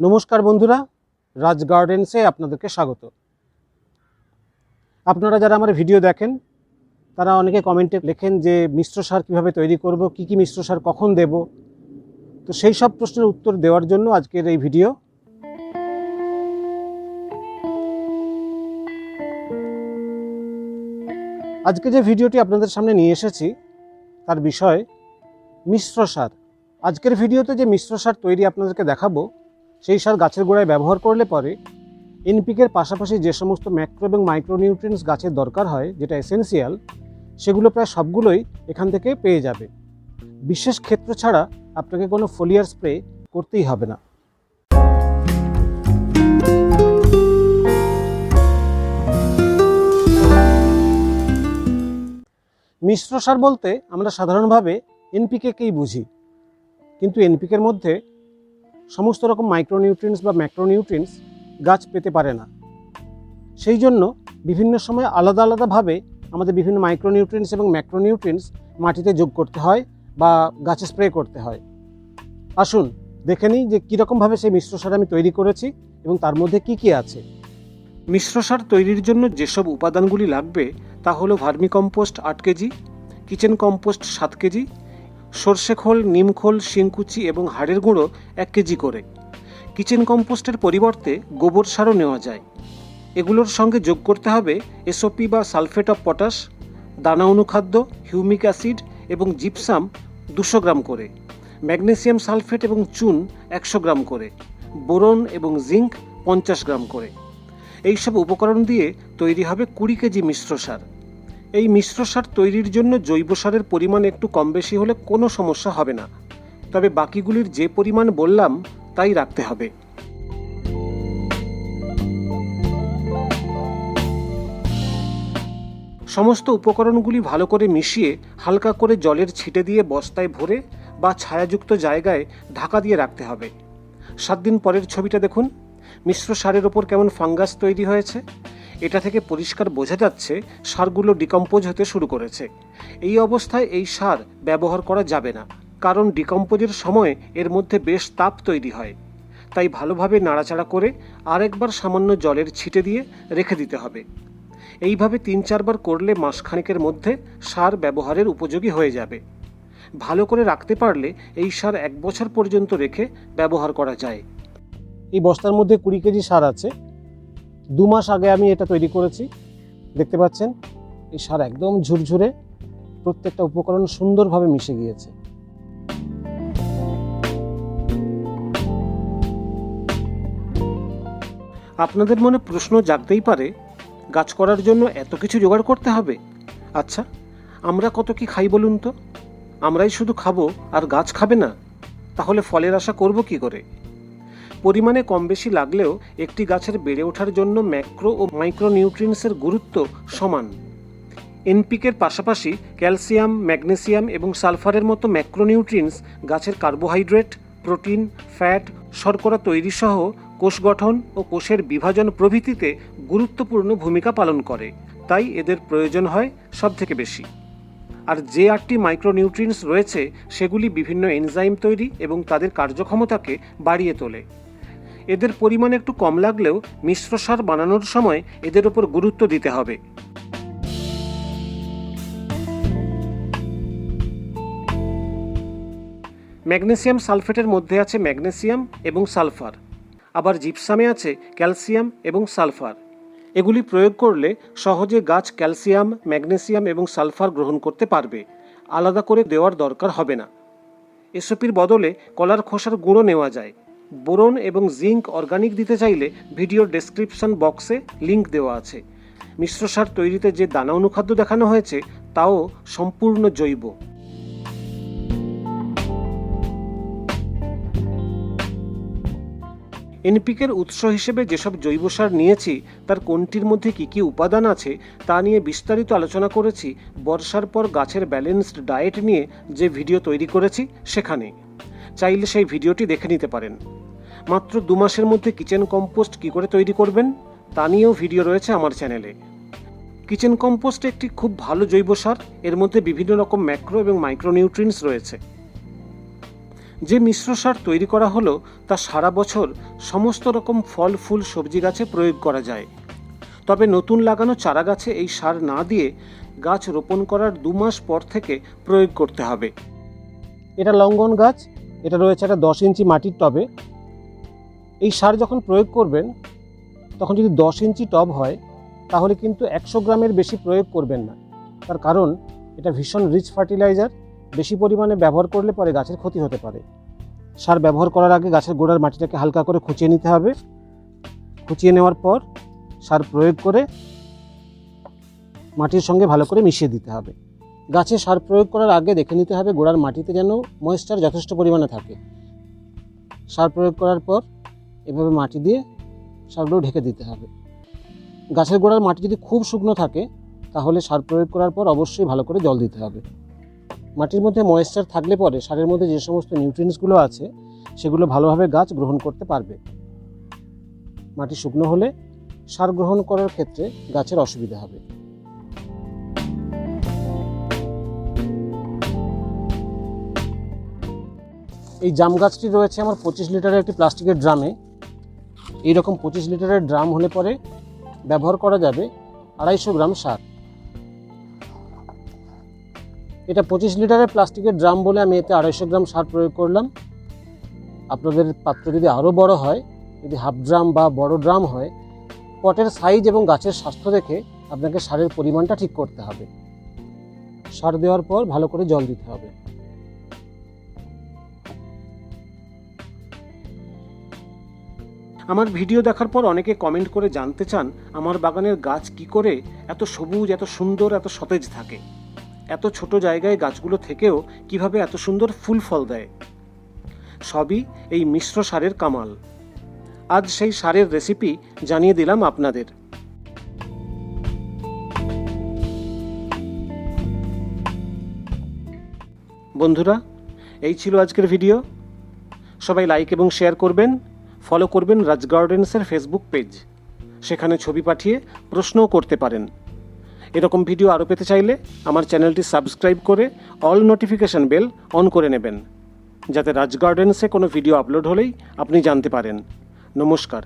নমস্কার বন্ধুরা, রাজ গার্ডেন্সে আপনাদেরকে স্বাগত। আপনারা যারা আমার ভিডিও দেখেন, তারা অনেকে কমেন্টে লেখেন যে মিশ্র সার কীভাবে তৈরি করব, কি কি মিশ্র সার কখন দেব? তো সেই সব প্রশ্নের উত্তর দেওয়ার জন্য আজকের এই ভিডিও। আজকে যে ভিডিওটি আপনাদের সামনে নিয়ে এসেছি, তার বিষয় মিশ্র সার। আজকের ভিডিওতে যে মিশ্র সার তৈরি আপনাদেরকে দেখাবো সেই সার গাছের গোড়ায় ব্যবহার করলে পরে এনপিকের পাশাপাশি যে সমস্ত ম্যাক্রো এবং মাইক্রোনিউট্রিয়েন্টস গাছের দরকার হয়, যেটা এসেনশিয়াল, সেগুলো প্রায় সবগুলোই এখান থেকে পেয়ে যাবে। বিশেষ ক্ষেত্র ছাড়া আপনাকে কোনো ফোলিয়ার স্প্রে করতেই হবে না। মিশ্র সার বলতে আমরা সাধারণভাবে এনপিকেকেই বুঝি। কিন্তু এনপিকের মধ্যে সমস্ত রকম মাইক্রোনিউট্রিয়েন্টস বা ম্যাক্রোনিউট্রিয়েন্টস গাছ পেতে পারে না। সেই জন্য বিভিন্ন সময় আলাদা আলাদাভাবে আমাদের বিভিন্ন মাইক্রোনিউট্রিয়েন্টস এবং ম্যাক্রোনিউট্রিয়েন্টস মাটিতে যোগ করতে হয় বা গাছে স্প্রে করতে হয়। আসুন দেখে নিই যে কীরকমভাবে সেই মিশ্র সার আমি তৈরি করেছি এবং তার মধ্যে কি কি আছে। মিশ্র সার তৈরির জন্য যেসব উপাদানগুলি লাগবে তা হলো ভার্মিকম্পোস্ট আট কেজি কিচেন কম্পোস্ট সাত কেজি সর্ষে খোল নিমখোল শিংকুচি এবং হাড়ের গুঁড়ো এক কেজি করে। কিচেন কম্পোস্টের পরিবর্তে গোবর সারও নেওয়া যায়। এগুলোর সঙ্গে যোগ করতে হবে এসওপি বা সালফেট অফ পটাশ, দানা অনুখাদ্য, হিউমিক অ্যাসিড এবং জিপসাম দুশো গ্রাম করে, ম্যাগনেসিয়াম সালফেট এবং চুন একশো গ্রাম করে, বোরন এবং জিঙ্ক পঞ্চাশ গ্রাম করে। এইসব উপকরণ দিয়ে তৈরি হবে কুড়ি কেজি মিশ্র সার। এই মিশ্র সার তৈরির জন্য জৈব সারের পরিমাণ একটু কম বেশি হলে কোনো সমস্যা হবে না। তবে বাকিগুলির যে পরিমাণ বললাম, তাই রাখতে হবে। সমস্ত উপকরণগুলি ভালো করে মিশিয়ে হালকা করে জলের ছিটে দিয়ে বস্তায় ভরে বা ছায়াযুক্ত জায়গায় ঢাকা দিয়ে রাখতে হবে। সাত দিন পরের ছবিটা দেখুন। মিশ্র সারের ওপর কেমন ফাঙ্গাস তৈরি হয়েছে। এটা থেকে পরিষ্কার বোঝা যাচ্ছে সারগুলো ডিকম্পোজ হতে শুরু করেছে। এই অবস্থায় এই সার ব্যবহার করা যাবে না, কারণ ডিকম্পোজের সময় এর মধ্যে বেশ তাপ তৈরি হয়। তাই ভালোভাবে নাড়াচাড়া করে আরেকবার সামান্য জলের ছিটে দিয়ে রেখে দিতে হবে। এইভাবে তিন চারবার করলে মাসখানেকের মধ্যে সার ব্যবহারের উপযোগী হয়ে যাবে। ভালো করে রাখতে পারলে এই সার এক বছর পর্যন্ত রেখে ব্যবহার করা যায়। এই বস্তার মধ্যে কুড়ি কেজি সার আছে। দু মাস আগে আমি এটা তৈরি করেছি। দেখতে পাচ্ছেন, এই সার একদম ঝুরঝুরে প্রত্যেকটা উপকরণ সুন্দরভাবে মিশে গিয়েছে। আপনাদের মনে প্রশ্ন জাগতেই পারে, গাছ করার জন্য এত কিছু জোগাড় করতে হবে? আচ্ছা আমরা কত কি খাই বলুন তো? আমরাই শুধু খাব আর গাছ খাবে না। তাহলে ফলের আশা করব কি করে? পরিমাণে কম বেশি লাগলেও একটি গাছের বেড়ে ওঠার জন্য ম্যাক্রো ও মাইক্রো নিউট্রিয়েন্টসের গুরুত্ব সমান। এনপিকের পাশাপাশি ক্যালসিয়াম, ম্যাগনেসিয়াম এবং সালফারের মতো ম্যাক্রোনিউট্রিয়েন্টস, গাছের কার্বোহাইড্রেট, প্রোটিন, ফ্যাট, শর্করা তৈরি সহ কোষ গঠন ও কোষের বিভাজন প্রভৃতিতে গুরুত্বপূর্ণ ভূমিকা পালন করে। তাই এদের প্রয়োজন হয় সব থেকে বেশি। আর যে আটটি মাইক্রোনিউট্রিয়েন্টস রয়েছে, সেগুলি বিভিন্ন এনজাইম তৈরি এবং তাদের কার্যক্ষমতাকে বাড়িয়ে তোলে। এদের পরিমাণ একটু কম লাগলেও মিশ্র সার বানানোর সময় এদের উপর গুরুত্ব দিতে হবে। ম্যাগনেসিয়াম সালফেটের মধ্যে আছে ম্যাগনেসিয়াম এবং সালফার। আবার জিপসামে আছে ক্যালসিয়াম এবং সালফার। এগুলি প্রয়োগ করলে সহজে গাছ ক্যালসিয়াম, ম্যাগনেসিয়াম এবং সালফার গ্রহণ করতে পারবে। আলাদা করে দেওয়ার দরকার হবে না। এসওপির বদলে কলার খোসার গুঁড়ো নেওয়া যায়। বোরন এবং জিঙ্ক অর্গানিক দিতে চাইলে ভিডিওর ডেসক্রিপশন বক্সে লিংক দেওয়া আছে। মিশ্র সার তৈরিতে যে দানা অনুখাদ্য দেখানো হয়েছে, তাও সম্পূর্ণ জৈব। এনপিকের উৎস হিসেবে যেসব জৈব সার নিয়েছি, তার কোনটির মধ্যে কী কী উপাদান আছে, তা নিয়ে বিস্তারিত আলোচনা করেছি, বর্ষার পর গাছের ব্যালেন্সড ডায়েট নিয়ে যে ভিডিও তৈরি করেছি, সেখানে। চাইলে সেই ভিডিওটি দেখে নিতে পারেন। মাত্র দু মাসের মধ্যে কিচেন কম্পোস্ট কী করে তৈরি করবেন, তা নিয়েও ভিডিও রয়েছে আমার চ্যানেলে। কিচেন কম্পোস্ট একটি খুব ভালো জৈব সার, এর মধ্যে বিভিন্ন রকম ম্যাক্রো এবং মাইক্রোনিউট্রিয়েন্টস রয়েছে। যে মিশ্র সার তৈরি করা হলো, তা সারা বছর সমস্ত রকম ফল, ফুল, সবজি গাছে প্রয়োগ করা যায়। তবে নতুন লাগানো চারা গাছে এই সার না দিয়ে গাছ রোপণ করার দু মাস পর থেকে প্রয়োগ করতে হবে। এটা লঙ্গন গাছ, এটা রয়েছে একটা দশ ইঞ্চি মাটির টবে। এই সার যখন প্রয়োগ করবেন, তখন যদি দশ ইঞ্চি টব হয়, তাহলে কিন্তু একশো গ্রামের বেশি প্রয়োগ করবেন না। তার কারণ, এটা ভীষণ রিচ ফার্টিলাইজার বেশি পরিমাণে ব্যবহার করলে পরে গাছের ক্ষতি হতে পারে। সার ব্যবহার করার আগে গাছের গোড়ার মাটিটাকে হালকা করে খুঁচিয়ে নিতে হবে। খুঁচিয়ে নেওয়ার পর, সার প্রয়োগ করে মাটির সঙ্গে ভালো করে মিশিয়ে দিতে হবে। গাছে সার প্রয়োগ করার আগে দেখে নিতে হবে গোড়ার মাটিতে যেন ময়েশ্চার যথেষ্ট পরিমাণে থাকে। সার প্রয়োগ করার পর এভাবে মাটি দিয়ে সারগুলো ঢেকে দিতে হবে। গাছের গোড়ার মাটি যদি খুব শুকনো থাকে, তাহলে সার প্রয়োগ করার পর অবশ্যই ভালো করে জল দিতে হবে। মাটির মধ্যে ময়েশ্চার থাকলে পরে সারের মধ্যে যে সমস্ত নিউট্রিয়েন্টসগুলো আছে, সেগুলো ভালোভাবে গাছ গ্রহণ করতে পারবে। মাটি শুকনো হলে সার গ্রহণ করার ক্ষেত্রে গাছের অসুবিধা হবে। এই জাম গাছটি রয়েছে আমার পঁচিশ লিটারের একটি প্লাস্টিকের ড্রামে। এইরকম পঁচিশ লিটারের ড্রাম হলে পরে ব্যবহার করা যাবে আড়াইশো গ্রাম সার। এটা পঁচিশ লিটারের প্লাস্টিকের ড্রাম বলে আমি এতে আড়াইশো গ্রাম সার প্রয়োগ করলাম। আপনাদের পাত্র যদি আরও বড় হয়, যদি হাফ ড্রাম বা বড় ড্রাম হয়, পটের সাইজ এবং গাছের স্বাস্থ্য দেখে আপনাকে সারের পরিমাণটা ঠিক করতে হবে। সার দেওয়ার পর ভালো করে জল দিতে হবে। আমার ভিডিও দেখার পর অনেকে কমেন্ট করে জানতে চান, আমার বাগানের গাছ কি করে এত সবুজ, এত সুন্দর, এত সতেজ থাকে? এত ছোট জায়গায় গাছগুলো থেকেও কীভাবে এত সুন্দর ফুল ফল দেয়? সবই এই মিশ্র সারের কামাল। আজ সেই সারের রেসিপি জানিয়ে দিলাম আপনাদের। বন্ধুরা, এই ছিল আজকের ভিডিও সবাই লাইক এবং শেয়ার করবেন। ফলো করবেন রাজ গার্ডেন্সের ফেসবুক পেজ। সেখানে ছবি পাঠিয়ে প্রশ্নও করতে পারেন। এরকম ভিডিও আরও পেতে চাইলে আমার চ্যানেলটি সাবস্ক্রাইব করে অল নোটিফিকেশান বেল অন করে নেবেন, যাতে রাজ গার্ডেন্সে কোনো ভিডিও আপলোড হলেই আপনি জানতে পারেন। নমস্কার।